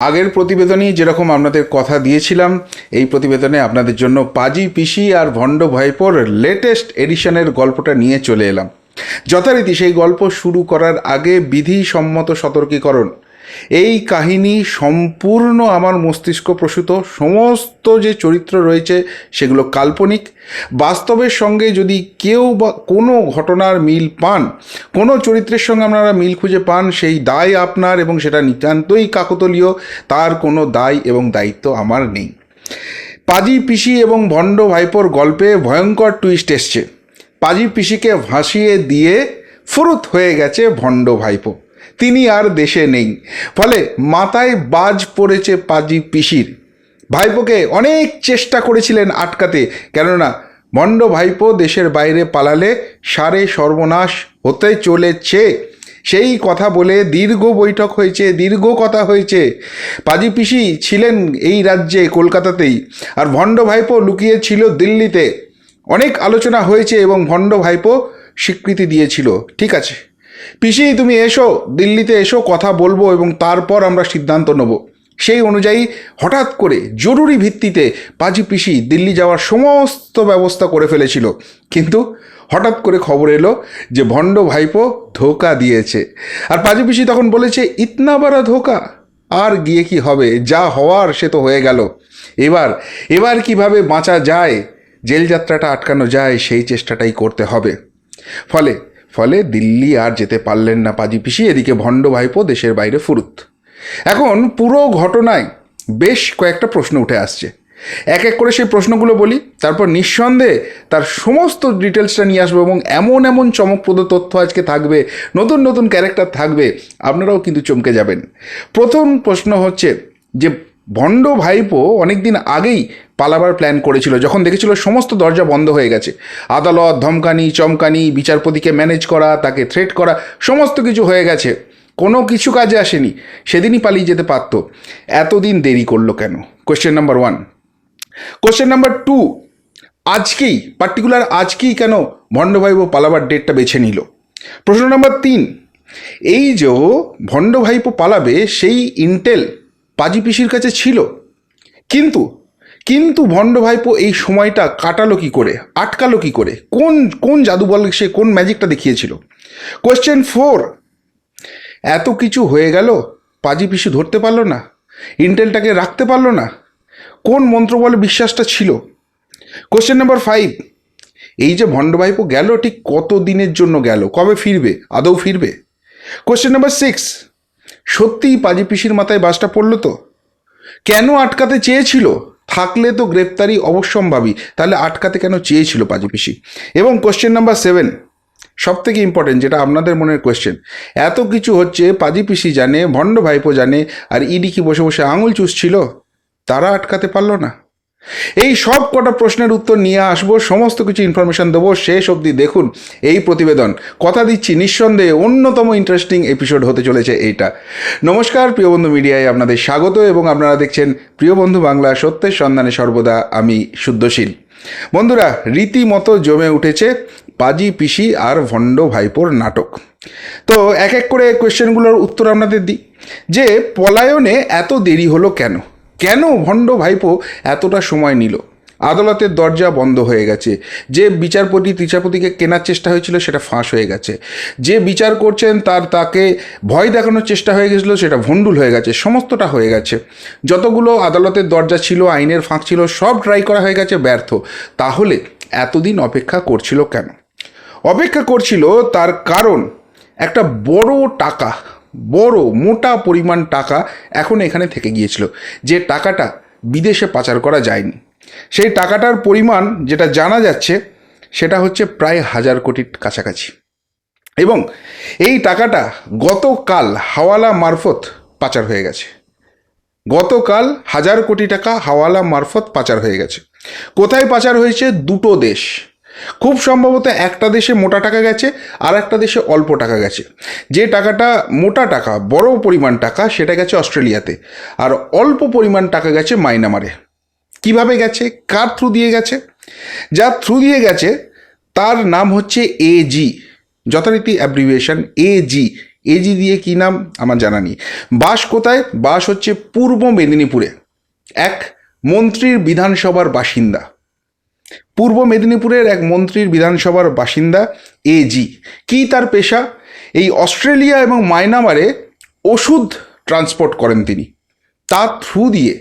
আগের প্রতিবেদনই যেরকম আপনাদের কথা দিয়েছিলাম, এই প্রতিবেদনে আপনাদের জন্য পাজি, পিসি আর ভণ্ড ভাইপোর লেটেস্ট এডিশনের গল্পটা নিয়ে চলে এলাম। যথারীতি সেই গল্প শুরু করার আগে বিধিসম্মত সতর্কীকরণ। এই কাহিনী সম্পূর্ণ আমার মস্তিষ্ক প্রসূত। সমস্ত যে চরিত্র রয়েছে সেগুলো কাল্পনিক। বাস্তবের সঙ্গে যদি কেউ বা কোনো ঘটনার মিল পান, কোনো চরিত্রের সঙ্গে আপনারা মিল খুঁজে পান, সেই দায় আপনার এবং সেটা নিতান্তই কাকতলীয়, তার কোনো দায় এবং দায়িত্ব আমার নেই। পাজি পিসি এবং ভণ্ড ভাইপোর গল্পে ভয়ঙ্কর টুইস্ট এসছে। পাজি পিসিকে ভাসিয়ে দিয়ে ফুরুত হয়ে গেছে ভণ্ড ভাইপো। তিনি আর দেশে নেই। ফলে মাথায় বাজ পড়েছে পাজি পিসির। ভাইপোকে অনেক চেষ্টা করেছিলেন আটকাতে, কেননা ভণ্ড ভাইপো দেশের বাইরে পালালে সারে সর্বনাশ হতে চলেছে। সেই কথা বলে দীর্ঘ বৈঠক হয়েছে, দীর্ঘ কথা হয়েছে। পাজি পিসি ছিলেন এই রাজ্যে কলকাতাতেই, আর ভণ্ড ভাইপো লুকিয়ে ছিল দিল্লিতে। অনেক আলোচনা হয়েছে এবং ভণ্ড ভাইপো স্বীকৃতি দিয়েছিল। ঠিক আছে। পিসি তুমি এসো, দিল্লিতে এসো, কথা বলব এবং তারপর আমরা সিদ্ধান্ত নেব। সেই অনুযায়ী হঠাৎ করে জরুরি ভিত্তিতে পাজি পিসি দিল্লি যাওয়ার সমস্ত ব্যবস্থা করে ফেলেছিল। কিন্তু হঠাৎ করে খবর এলো যে ভণ্ড ভাইপো ধোকা দিয়েছে। আর পাজি পিসি তখন বলেছে, ইতনা বড় ধোকা, আর গিয়ে কি হবে? যা হওয়ার সে তো হয়ে গেল। এবার এবার কীভাবে বাঁচা যায়? জেল যাত্রাটা আটকানো যায়, সেই চেষ্টাটাই করতে হবে। ফলে ফলে দিল্লি আর যেতে পারলেন না পাজি পিসি, এদিকে ভণ্ড ভাইপো দেশের বাইরে ফুরুত। এখন পুরো ঘটনায় বেশ কয়েকটা প্রশ্ন উঠে আসছে। এক এক করে সেই প্রশ্নগুলো বলি, তারপর নিঃসন্দেহে তার সমস্ত ডিটেলসটা নিয়ে আসব এবং এমন এমন চমকপ্রদ তথ্য আজকে থাকবে, নতুন নতুন ক্যারেক্টার থাকবে, আপনারাও কিন্তু চমকে যাবেন। প্রথম প্রশ্ন হচ্ছে যে, ভণ্ড ভাইপো অনেক দিন আগেই পালাবার প্ল্যান করেছিল। যখন দেখেছিল সমস্ত দরজা বন্ধ হয়ে গেছে। আদালত, ধমকানি, চমকানি, বিচারপতিকে ম্যানেজ করা, তাকে থ্রেট করা, সমস্ত কিছু হয়ে গেছে। কোনো কিছু কাজে আসেনি। সেদিনই পালিয়ে যেতে পারত। এতদিন দেরি করল কেন? Question number one question number two আজকেই পার্টিকুলার আজকেই কেন ভণ্ডভাইপো পালাবার ডেটটা বেছে নিল? প্রশ্ন নাম্বার তিন. এই যে ভণ্ড ভাইপো পালাবে, সেই ইন্টেল পাজি পিসির কাছে ছিল। কিন্তু কিন্তু ভণ্ড ভাইপো এই সময়টা কাটালো কি করে? আটকালো কি করে? কোন কোন জাদু বল সে কোন ম্যাজিকটা দেখিয়েছিল? কোয়েশ্চেন ফোর এত কিছু হয়ে গেল? পাজি পিসি ধরতে পারল না? ইন্টেলটাকে রাখতে পারল না? কোন মন্ত্র বলে বিশ্বাসটা ছিল? কোশ্চেন নাম্বার ফাইভ এই যে ভণ্ড ভাইপো গেল ঠিক কত দিনের জন্য গেল? কবে ফিরবে? আদৌ ফিরবে? কোশ্চেন নাম্বার সিক্স সত্যিই পাজি পিসির মাথায় বাসটা পড়ল তো? কেন আটকাতে চেয়েছিল? থাকলে তো গ্রেপ্তারি অবশ্যম্ভাবী। তাহলে আটকাতে কেন চেয়েছিল পাজিপিসি এবং কোশ্চেন নাম্বার সেভেন সব থেকে ইম্পর্টেন্ট যেটা আপনাদের মনের কোয়েশ্চেন এত কিছু হচ্ছে পাজি পিসি জানে, ভণ্ড ভাইপো জানে, আর ইডি কি বসে বসে আঙুল চুষছিল? তারা আটকাতে পারল না। এই সব কটা প্রশ্নের উত্তর নিয়ে আসব, সমস্ত কিছু ইনফরমেশন দেবো, শেষ অবধি দেখুন এই প্রতিবেদন। কথা দিচ্ছি, নিঃসন্দেহে অন্যতম ইন্টারেস্টিং এপিসোড হতে চলেছে এইটা। নমস্কার, প্রিয় বন্ধু মিডিয়ায় আপনাদের স্বাগত এবং আপনারা দেখছেন প্রিয় বন্ধু বাংলা, সত্যের সন্ধানে সর্বদা আমি শুদ্ধশীল। বন্ধুরা, রীতিমতো জমে উঠেছে পাজি পিসি আর ভণ্ড ভাইপোর নাটক। তো এক এক করে কোয়েশ্চেনগুলোর উত্তর আপনাদের দিই। যে পলায়নে এত দেরি হলো কেন? কেন ভণ্ড ভাইপো এতটা সময় নিল? আদালতের দরজা বন্ধ হয়ে গেছে। যে বিচারপতি ত্রিচাপতিকে কেনার চেষ্টা হয়েছিল সেটা ফাঁস হয়ে গেছে। যে বিচার করছেন তার তাকে ভয় দেখানোর চেষ্টা হয়ে গেছিল সেটা ভণ্ডুল হয়ে গেছে। সমস্তটা হয়ে গেছে। যতগুলো আদালতের দরজা ছিল, আইনের ফাঁক ছিল, সব ট্রাই করা হয়ে গেছে, ব্যর্থ। তাহলে এতদিন অপেক্ষা করছিল কেন? অপেক্ষা করছিল তার কারণ, একটা বড় টাকা। বড় মোটা পরিমাণ টাকা এখন এখানে থেকে গিয়েছিল, যে টাকাটা বিদেশে পাচার করা যায়নি। সেই টাকাটার পরিমাণ যেটা জানা যাচ্ছে, সেটা হচ্ছে প্রায় হাজার কোটির কাছাকাছি। এবং এই টাকাটা গতকাল হাওয়ালা মারফত পাচার হয়ে গেছে। গতকাল হাজার কোটি টাকা হাওয়ালা মারফত পাচার হয়ে গেছে। কোথায় পাচার হয়েছে? দুটো দেশ। খুব সম্ভবত একটা দেশে মোটা টাকা গেছে আর একটা দেশে অল্প টাকা গেছে। যে টাকাটা মোটা টাকা, বড় পরিমাণ টাকা, সেটা গেছে অস্ট্রেলিয়াতে। আর অল্প পরিমাণ টাকা গেছে মাইনামারে কীভাবে গেছে? কার থ্রু দিয়ে গেছে? যার থ্রু দিয়ে গেছে, তার নাম হচ্ছে এজি যথারীতি অ্যাব্রিভিয়েশন এজি এজি দিয়ে কী নাম? আমার জানা নেই। বাস কোথায়? বাস হচ্ছে পূর্ব মেদিনীপুরে। এক মন্ত্রীর বিধানসভার বাসিন্দা। পূর্ব মেদিনীপুরের এক মন্ত্রীর বিধানসভার বাসিন্দা এজি কী তার পেশা? এই অস্ট্রেলিয়া এবং মায়ানমারে ওষুধ ট্রান্সপোর্ট করেন তিনি। তার থ্রু দিয়ে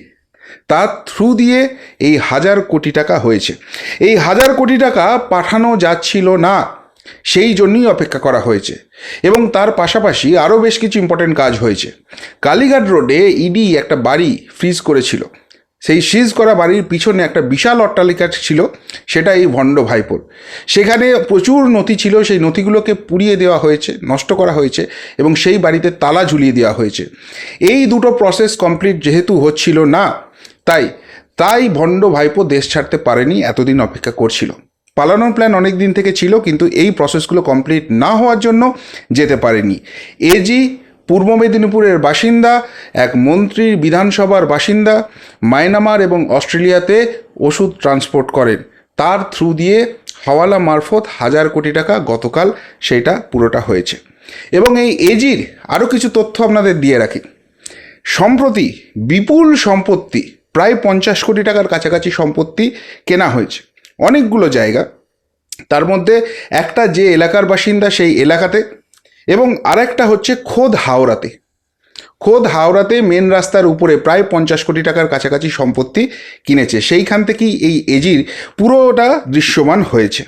তার থ্রু দিয়ে এই হাজার কোটি টাকা হয়েছে। এই হাজার কোটি টাকা পাঠানো যাচ্ছিল না, সেই জন্যই অপেক্ষা করা হয়েছে। এবং তার পাশাপাশি আরও বেশ কিছু ইম্পর্টেন্ট কাজ হয়েছে। কালীঘাট রোডে ইডি একটা বাড়ি ফ্রিজ করেছিল। সেই সিজ করা বাড়ির পিছনে একটা বিশাল অট্টালিকা ছিল, সেটা এই ভণ্ড ভাইপোর। সেখানে প্রচুর নথি ছিল, সেই নথিগুলোকে পুড়িয়ে দেওয়া হয়েছে, নষ্ট করা হয়েছে এবং সেই বাড়িতে তালা ঝুলিয়ে দেওয়া হয়েছে। এই দুটো প্রসেস কমপ্লিট যেহেতু হচ্ছিল না, তাই তাই ভণ্ড ভাইপো দেশ ছাড়তে পারেনি, এতদিন অপেক্ষা করছিল। পালানোর প্ল্যান অনেক দিন থেকে ছিল, কিন্তু এই প্রসেসগুলো কমপ্লিট না হওয়ার জন্য যেতে পারেনি। এজি পূর্ব মেদিনীপুরের বাসিন্দা, এক মন্ত্রীর বিধানসভার বাসিন্দা, মায়ানমার এবং অস্ট্রেলিয়াতে ওষুধ ট্রান্সপোর্ট করেন। তার থ্রু দিয়ে হাওয়ালা মারফত হাজার কোটি টাকা গতকাল সেটা পুরোটা হয়েছে। এবং এই এজির আরও কিছু তথ্য আপনাদের দিয়ে রাখি। সম্প্রতি বিপুল সম্পত্তি, প্রায় পঞ্চাশ কোটি টাকার কাছাকাছি সম্পত্তি কেনা হয়েছে। অনেকগুলো জায়গা। তার মধ্যে একটা যে এলাকার বাসিন্দা সেই এলাকাতে এবং আরেকটা হচ্ছে খোদ হাওড়াতে। খোদ হাওড়াতে মেন রাস্তার উপরে প্রায় পঞ্চাশ কোটি টাকার কাছাকাছি সম্পত্তি কিনেছে। সেইখান থেকেই এই এজির পুরোটা দৃশ্যমান হয়েছে।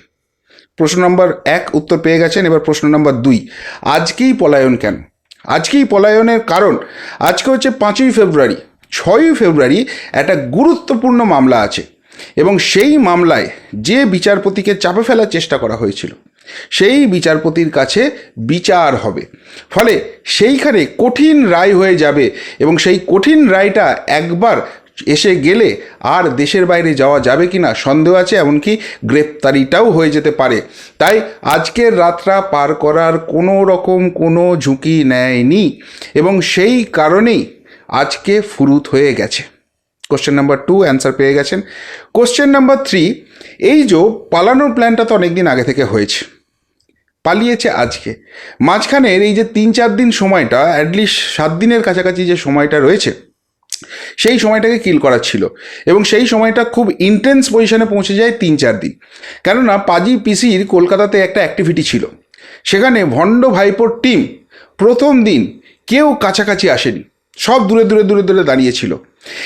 প্রশ্ন নম্বর এক উত্তর পেয়ে গেছেন, এবার প্রশ্ন নম্বর দুই। আজকেই পলায়ন কেন? আজকেই পলায়নের কারণ, আজকে হচ্ছে পাঁচই ফেব্রুয়ারি। ছয়ই ফেব্রুয়ারি একটা গুরুত্বপূর্ণ মামলা আছে এবং সেই মামলায় যে বিচারপতিকে চাপে ফেলার চেষ্টা করা হয়েছিল সেই বিচারপতির কাছে বিচার হবে। ফলে সেইখানে কঠিন রায় হয়ে যাবে এবং সেই কঠিন রায়টা একবার এসে গেলে আর দেশের বাইরে যাওয়া যাবে কি না সন্দেহ আছে, এমনকি গ্রেপ্তারিটাও হয়ে যেতে পারে। তাই আজকের রাতটা পার করার কোনো রকম কোনো ঝুঁকি নেয়নি এবং সেই কারণেই আজকে ফুরুত হয়ে গেছে। কোশ্চেন নাম্বার টু অ্যান্সার পেয়ে গেছেন। কোশ্চেন নাম্বার থ্রি এই যে পালানোর প্ল্যানটা তো অনেক দিন আগে থেকে হয়েছে। পালিয়েছে আজকে। মাঝখানের এই যে তিন চার দিন সময়টা অ্যাটলিস্ট সাত দিনের কাছাকাছি যে সময়টা রয়েছে, সেই সময়টাকে কিল করা ছিল। এবং সেই সময়টা খুব ইন্টেন্স পজিশনে পৌঁছে যায় তিন চার দিন। কেননা পাজি পিসির কলকাতাতে একটা অ্যাক্টিভিটি ছিল। সেখানে ভণ্ড ভাইপোর টিম প্রথম দিন কেউ কাছাকাছি আসেনি। সব দূরে দূরে দূরে দূরে দাঁড়িয়েছিল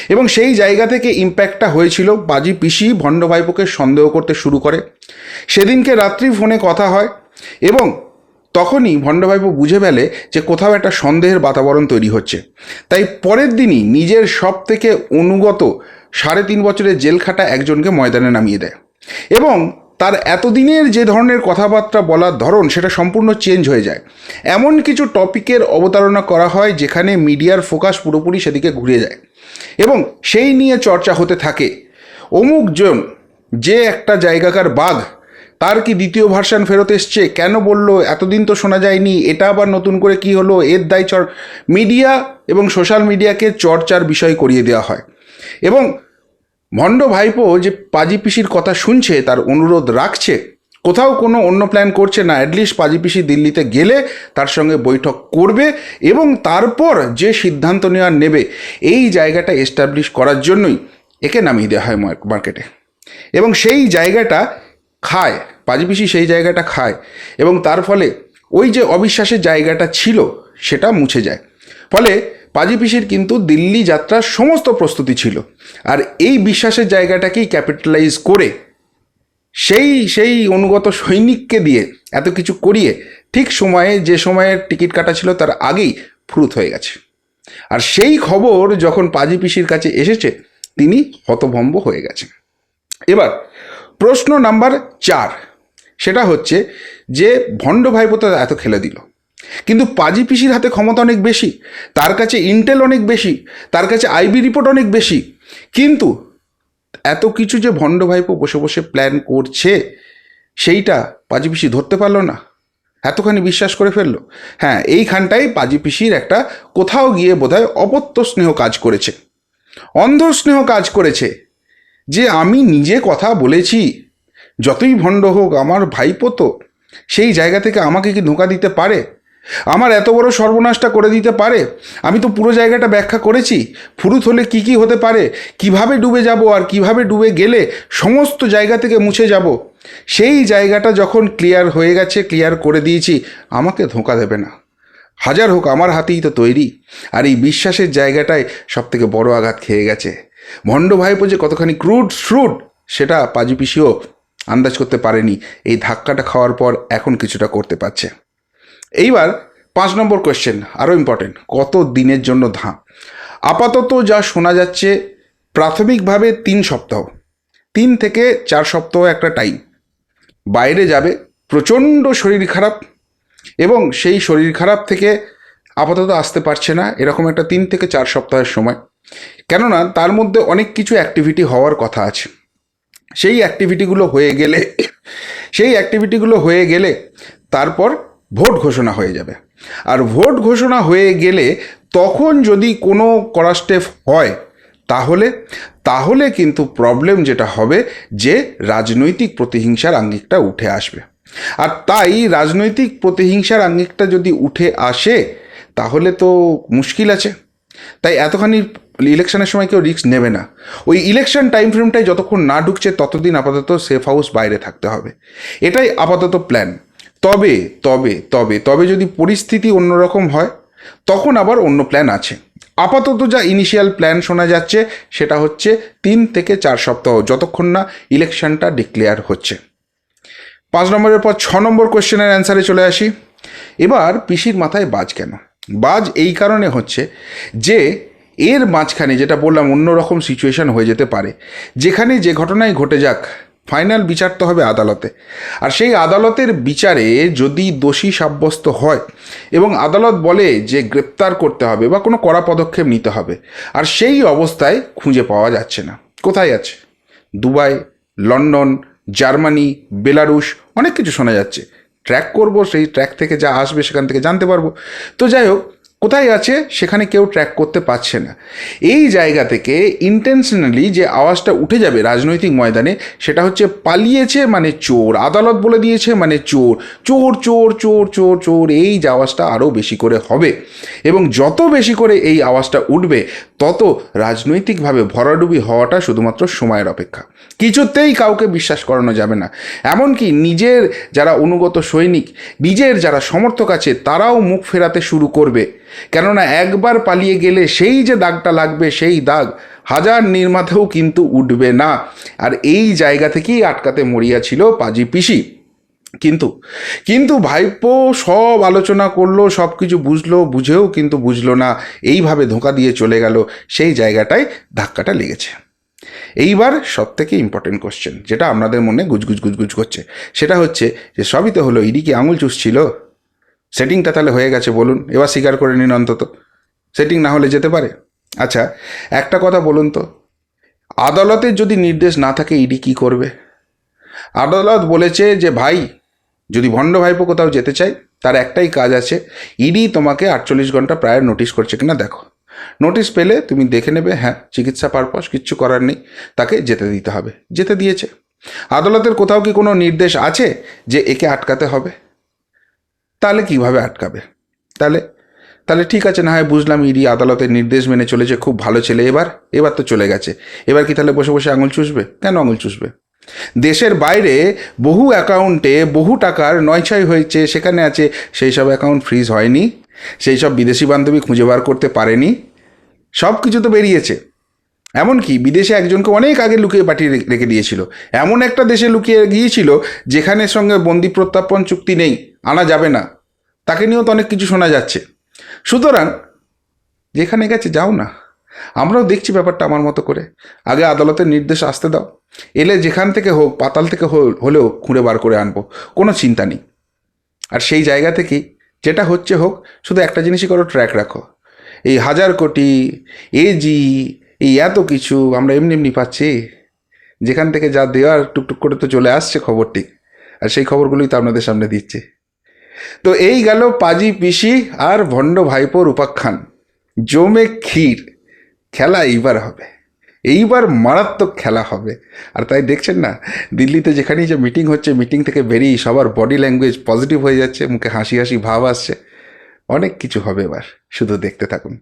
এবং সেই জায়গা থেকে ইম্প্যাক্টটা হয়েছিল বাজি পিসি ভণ্ড ভাইপোকে সন্দেহ করতে শুরু করে। সেদিনকে রাত্রি ফোনে কথা হয়। এবং তখনই ভণ্ডভাইপো বুঝে ফেলে যে কোথাও একটা সন্দেহের বাতাবরণ তৈরি হচ্ছে। তাই পরের দিনই নিজের সব থেকে অনুগত সাড়ে তিন বছরের জেল খাটা একজনকে ময়দানে নামিয়ে দেয়। এবং তার এতদিনের যে ধরনের কথাবার্তা বলার ধরন সেটা সম্পূর্ণ চেঞ্জ হয়ে যায়। এমন কিছু টপিকের অবতারণা করা হয় যেখানে মিডিয়ার ফোকাস পুরোপুরি সেদিকে ঘুরে যায়। এবং সেই নিয়ে চর্চা হতে থাকে। অমুক জন যে একটা জায়গাকার বাঘ তার কি দ্বিতীয় ভার্সান ফেরত এসছে? কেন বলল? এতদিন তো শোনা যায়নি। এটা আবার নতুন করে কি হলো? এর দায় চর মিডিয়া এবং সোশ্যাল মিডিয়াকে চর্চার বিষয় করিয়ে দেওয়া হয়। এবং ভণ্ড ভাইপো যে পাজি পিসির কথা শুনছে, তার অনুরোধ রাখছে, কোথাও কোনো অন্য প্ল্যান করছে না। অ্যাটলিস্ট পাজি পিসি দিল্লিতে গেলে তার সঙ্গে বৈঠক করবে এবং তারপর যে সিদ্ধান্ত নেওয়ার নেবে, এই জায়গাটা এস্টাবলিশ করার জন্যই একে নামিয়ে দেওয়া হয় মার্কেটে এবং সেই জায়গাটা খায় পাজিপিসি সেই জায়গাটা খায় এবং তার ফলে ওই যে অবিশ্বাসের জায়গাটা ছিল সেটা মুছে যায়। ফলে পাজিপিসির কিন্তু দিল্লি যাত্রার সমস্ত প্রস্তুতি ছিল আর এই বিশ্বাসের জায়গাটাকেই ক্যাপিটালাইজ করে সেই সেই অনুগত সৈনিককে দিয়ে এত কিছু করিয়ে ঠিক সময়ে, যে সময়ের টিকিট কাটা ছিল তার আগেই ফুরুত হয়ে গেছে। আর সেই খবর যখন পাজি পিসির কাছে এসেছে, তিনি হতভম্ব হয়ে গেছেন। এবার প্রশ্ন নাম্বার চার, সেটা হচ্ছে যে ভণ্ড ভাইপোতা এত খেলে দিল। কিন্তু পাজি পিসির হাতে ক্ষমতা অনেক বেশি, তার কাছে ইন্টেল অনেক বেশি, তার কাছে আইবি রিপোর্ট অনেক বেশি। কিন্তু এত কিছু যে ভণ্ড ভাইপো বসে বসে প্ল্যান করছে, সেইটা পাজি পিসি ধরতে পারল না। এতখানি বিশ্বাস করে ফেলল। হ্যাঁ এইখানটাই পাজি পিসির একটা কোথাও গিয়ে বোধহয় অপত্য স্নেহ কাজ করেছে। অন্ধ স্নেহ কাজ করেছে। যে আমি নিজে কথা বলেছি, যতই ভণ্ড হোক, আমার ভাইপো তো, সেই জায়গা থেকে আমাকে কি ধোঁকা দিতে পারে? আমার এত বড় সর্বনাশটা করে দিতে পারে? আমি তো পুরো জায়গাটা ব্যাখ্যা করেছি, ফুরুত হলে কি কি হতে পারে? কীভাবে ডুবে যাব আর কীভাবে ডুবে গেলে সমস্ত জায়গা থেকে মুছে যাব? সেই জায়গাটা যখন ক্লিয়ার হয়ে গেছে, ক্লিয়ার করে দিয়েছি, আমাকে ধোঁকা দেবে না। হাজার হোক, আমার হাতেই তো তৈরি। আর এই বিশ্বাসের জায়গাটায় সব থেকে বড় আঘাত খেয়ে গেছে। ভণ্ড ভাইপো যে কতখানি ক্রুড শ্রুড সেটা পাজি পিসিও আন্দাজ করতে পারেনি। এই ধাক্কাটা খাওয়ার পর এখন কিছুটা করতে পারছে। এইবার পাঁচ নম্বর কোয়েশ্চেন আরও ইম্পর্টেন্ট কত দিনের জন্য ধাঁ আপাতত যা শোনা যাচ্ছে, প্রাথমিকভাবে তিন সপ্তাহ। তিন থেকে চার সপ্তাহ একটা টাইম বাইরে যাবে, প্রচণ্ড শরীর খারাপ, এবং সেই শরীর খারাপ থেকে আপাতত আসতে পারছে না। এরকম একটা তিন থেকে চার সপ্তাহের সময়। কেননা তার মধ্যে অনেক কিছু অ্যাক্টিভিটি হওয়ার কথা আছে। সেই অ্যাক্টিভিটিগুলো হয়ে গেলে, সেই অ্যাক্টিভিটিগুলো হয়ে গেলে তারপর ভোট ঘোষণা হয়ে যাবে। আর ভোট ঘোষণা হয়ে গেলে তখন যদি কোনো করা স্টেপ হয়, তাহলে তাহলে কিন্তু প্রবলেম যেটা হবে যে রাজনৈতিক প্রতিহিংসার আঙ্গিকটা উঠে আসবে। আর তাই রাজনৈতিক প্রতিহিংসার আঙ্গিকটা যদি উঠে আসে, তাহলে তো মুশকিল আছে। তাই এতখানি ইলেকশনের সময় কেউ রিস্ক নেবে না। ওই ইলেকশন টাইম ফ্রেমটাই যতক্ষণ না ঢুকছে, ততদিন আপাতত সেফ হাউস বাইরে থাকতে হবে। এটাই আপাতত প্ল্যান তবে তবে তবে তবে যদি পরিস্থিতি অন্যরকম হয়, তখন আবার অন্য প্ল্যান আছে। আপাতত যা ইনিশিয়াল প্ল্যান শোনা যাচ্ছে, সেটা হচ্ছে তিন থেকে চার সপ্তাহ, যতক্ষণ না ইলেকশনটা ডিক্লেয়ার হচ্ছে। পাঁচ নম্বরের পর ছ নম্বর কোয়েশ্চেনের অ্যান্সারে চলে আসি। এবার পিসির মাথায় বাজ কেন? বাজ এই কারণে হচ্ছে যে এর মাঝখানে যেটা বললাম অন্যরকম সিচুয়েশন হয়ে যেতে পারে। যেখানে যে ঘটনাই ঘটে যাক ফাইনাল বিচার তো হবে আদালতে। আর সেই আদালতের বিচারে যদি দোষী সাব্যস্ত হয় এবং আদালত বলে যে গ্রেপ্তার করতে হবে বা কোনো কড়া পদক্ষেপ নিতে হবে, আর সেই অবস্থায় খুঁজে পাওয়া যাচ্ছে না। কোথায় আছে? দুবাই, লন্ডন, জার্মানি, বেলারুশ, অনেক কিছু শোনা যাচ্ছে। ট্র্যাক করব, সেই ট্র্যাক থেকে যা আসবে সেখান থেকে জানতে পারব। তো যাই হোক কোথায় আছে সেখানে কেউ ট্র্যাক করতে পারছে না। এই জায়গা থেকে ইন্টেনশনালি যে আওয়াজটা উঠে যাবে রাজনৈতিক ময়দানে, সেটা হচ্ছে পালিয়েছে মানে চোর, আদালত বলে দিয়েছে মানে চোর। চোর চোর চোর চোর চোর, এই আওয়াজটা আরও বেশি করে হবে। এবং যত বেশি করে এই আওয়াজটা উঠবে তত রাজনৈতিকভাবে ভরাডুবি হওয়াটা শুধুমাত্র সময়ের অপেক্ষা। কিছুতেই কাউকে বিশ্বাস করানো যাবে না। এমনকি নিজের যারা অনুগত সৈনিক, নিজের যারা সমর্থক আছে, তারাও মুখ ফেরাতে শুরু করবে। কেননা একবার পালিয়ে গেলে সেই যে দাগটা লাগবে, সেই দাগ হাজার নির্মাতেও কিন্তু উঠবে না। আর এই জায়গা থেকেই আটকাতে মরিয়া ছিল পাজি পিসি। কিন্তু কিন্তু ভাইপো সব আলোচনা করল, সব কিছু বুঝলো, বুঝেও কিন্তু বুঝলো না, এইভাবে ধোঁকা দিয়ে চলে গেল, সেই জায়গাটায় ধাক্কাটা লেগেছে। এইবার সব থেকে ইম্পর্টেন্ট কোশ্চেন যেটা আপনাদের মনে গুজগুজ গুজগুজ করছে, সেটা হচ্ছে যে সবই তো হলো, ইডি কি আঙুল চুষছিল? সেটিংটা তাহলে হয়ে গেছে, বলুন, এবার স্বীকার করে নিন অন্তত। সেটিং না হলে যেতে পারে। আচ্ছা একটা কথা বলুন তো, আদালতের যদি নির্দেশ না থাকে, ইডি কি করবে? আদালত বলেছে যে, ভাই যদি ভণ্ড ভাইপো কোথাও যেতে চাই, তার একটাই কাজ আছে, ইডি তোমাকে আটচল্লিশ ঘণ্টা প্রায় নোটিশ করছে কিনা দেখো। নোটিশ পেলে তুমি দেখে নেবে হ্যাঁ চিকিৎসা পারপস কিচ্ছু করার নেই, তাকে যেতে দিতে হবে, যেতে দিয়েছে। আদালতের কোথাও কি কোনো নির্দেশ আছে যে একে আটকাতে হবে? তাহলে কীভাবে আটকাবে? তাহলে তাহলে ঠিক আছে, না হয় বুঝলাম ইডি আদালতের নির্দেশ মেনে চলেছে, খুব ভালো ছেলে, এবার এবার তো চলে গেছে। এবার কি তাহলে বসে বসে আঙুল চুষবে? কেন আঙুল চুষবে? দেশের বাইরে বহু অ্যাকাউন্টে বহু টাকার নয়ছয় হয়েছে, সেখানে আছে, সেই সব অ্যাকাউন্ট ফ্রিজ হয়নি, সেই সব বিদেশি বান্ধবী খুঁজে বার করতে পারেনি, সব কিছু তো বেরিয়েছে। এমনকি বিদেশে একজনকে অনেক আগে লুকিয়ে পাঠিয়ে রেখে দিয়েছিল। এমন একটা দেশে লুকিয়ে গিয়েছিল যেখানে সঙ্গে বন্দি প্রত্যাপন চুক্তি নেই, আনা যাবে না। তাকে নিয়েও তো অনেক কিছু শোনা যাচ্ছে। সুতরাং যেখানে গেছে যাও না। আমরাও দেখছি ব্যাপারটা আমার মতো করে। আগে আদালতের নির্দেশ আসতে দাও। এলে যেখান থেকে হোক, পাতাল থেকে হলেও খুঁড়ে বার করে আনব। কোনো চিন্তা নেই। আর সেই জায়গা থেকেই যেটা হচ্ছে হোক, শুধু একটা জিনিসই করো ট্র্যাক রাখো। এই হাজার কোটি এজি এই এত কিছু আমরা এমনি এমনি পাচ্ছি। যেখান থেকে যা দেওয়ার টুকটুক করে তো চলে আসছে খবরটি। আর সেই খবরগুলোই তো আপনাদের সামনে দিচ্ছে। তো এই গেল পাজি পিসি আর ভণ্ড ভাইপোর উপাখ্যান। জমে ক্ষীর। খেলা এইবার হবে। এইবার মারাত্মক খেলা হবে। আর তাই দেখছেন না, দিল্লিতে যেখানেই যে মিটিং হচ্ছে মিটিং থেকে বেরিয়ে সবার বডি ল্যাঙ্গুয়েজ পজিটিভ হয়ে যাচ্ছে, মুখে হাসি হাসি ভাব আসছে। অনেক কিছু হবে এবার, শুধু দেখতে থাকুন।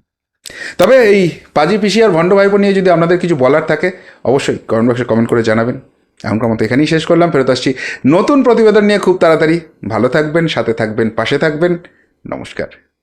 তবে এই পাজি পিসি আর ভণ্ড ভাইপো নিয়ে যদি আপনাদের কিছু বলার থাকে, অবশ্যই কমেন্ট বক্সে কমেন্ট করে জানাবেন। এখনকার মতো এখানেই শেষ করলাম, ফেরত আসছি নতুন প্রতিবেদন নিয়ে খুব তাড়াতাড়ি। ভালো থাকবেন, সাথে থাকবেন, পাশে থাকবেন। নমস্কার।